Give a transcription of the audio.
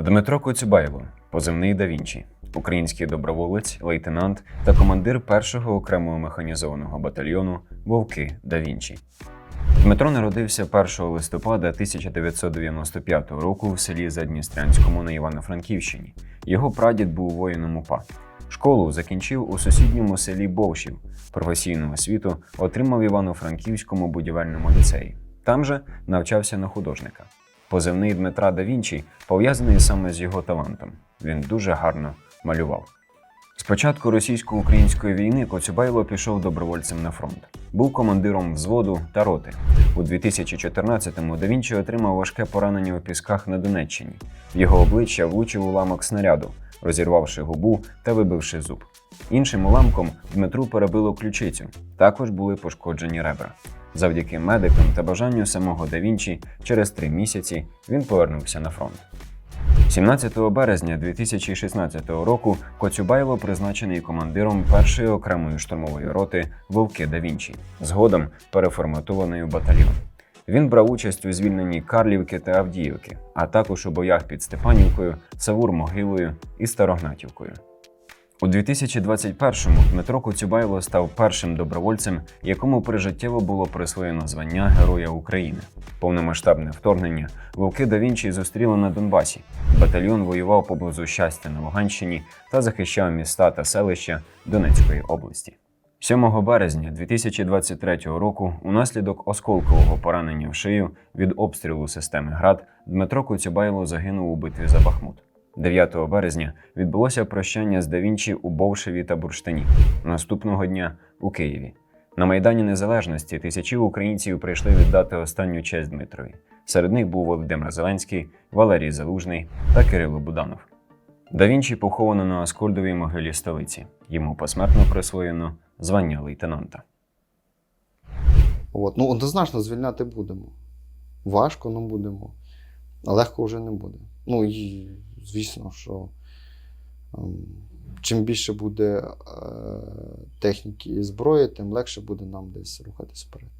Дмитро Коцюбайло, позивний да Вінчі, український доброволець, лейтенант та командир першого окремого механізованого батальйону Вовки да Вінчі. Дмитро народився 1 листопада 1995 року в селі Задністрянському на Івано-Франківщині. Його прадід був воїном УПА. Школу закінчив у сусідньому селі Бовшів. Професійну освіту отримав Івано-Франківському будівельному ліцеї. Там же навчався на художника. Позивний Дмитра да Вінчі пов'язаний саме з його талантом. Він дуже гарно малював. З початку російсько-української війни Коцюбайло пішов добровольцем на фронт. Був командиром взводу та роти. У 2014-му да отримав важке поранення у пісках на Донеччині. Його обличчя влучив уламок снаряду, розірвавши губу та вибивши зуб. Іншим уламком Дмитру перебило ключицю. Також були пошкоджені ребра. Завдяки медикам та бажанню самого да Вінчі через три місяці він повернувся на фронт. 17 березня 2016 року Коцюбайло призначений командиром першої окремої штурмової роти Вовки да Вінчі, згодом переформатованої в батальйон. Він брав участь у звільненні Карлівки та Авдіївки, а також у боях під Степанівкою, Савур-Могилою і Старогнатівкою. У 2021-му Дмитро Коцюбайло став першим добровольцем, якому прижиттєво було присвоєно звання Героя України. Повномасштабне вторгнення вовки да Вінчі зустріли на Донбасі. Батальйон воював поблизу щастя на Луганщині та захищав міста та селища Донецької області. 7 березня 2023 року, унаслідок осколкового поранення в шию від обстрілу системи ГРАД, Дмитро Коцюбайло загинув у битві за Бахмут. 9 березня відбулося прощання з Давінчі у Бовшеві та Бурштині. Наступного дня у Києві. На Майдані Незалежності тисячі українців прийшли віддати останню честь Дмитрові. Серед них був Володимир Зеленський, Валерій Залужний та Кирило Буданов. Да Вінчі поховано на Аскольдовій могилі столиці. Йому посмертно присвоєно звання лейтенанта. От. Ну, однозначно звільняти будемо. Важко, але будемо. А легко вже не буде. Ну і звісно, що ем, чим більше буде е, техніки і зброї, тим легше буде нам десь рухатись вперед.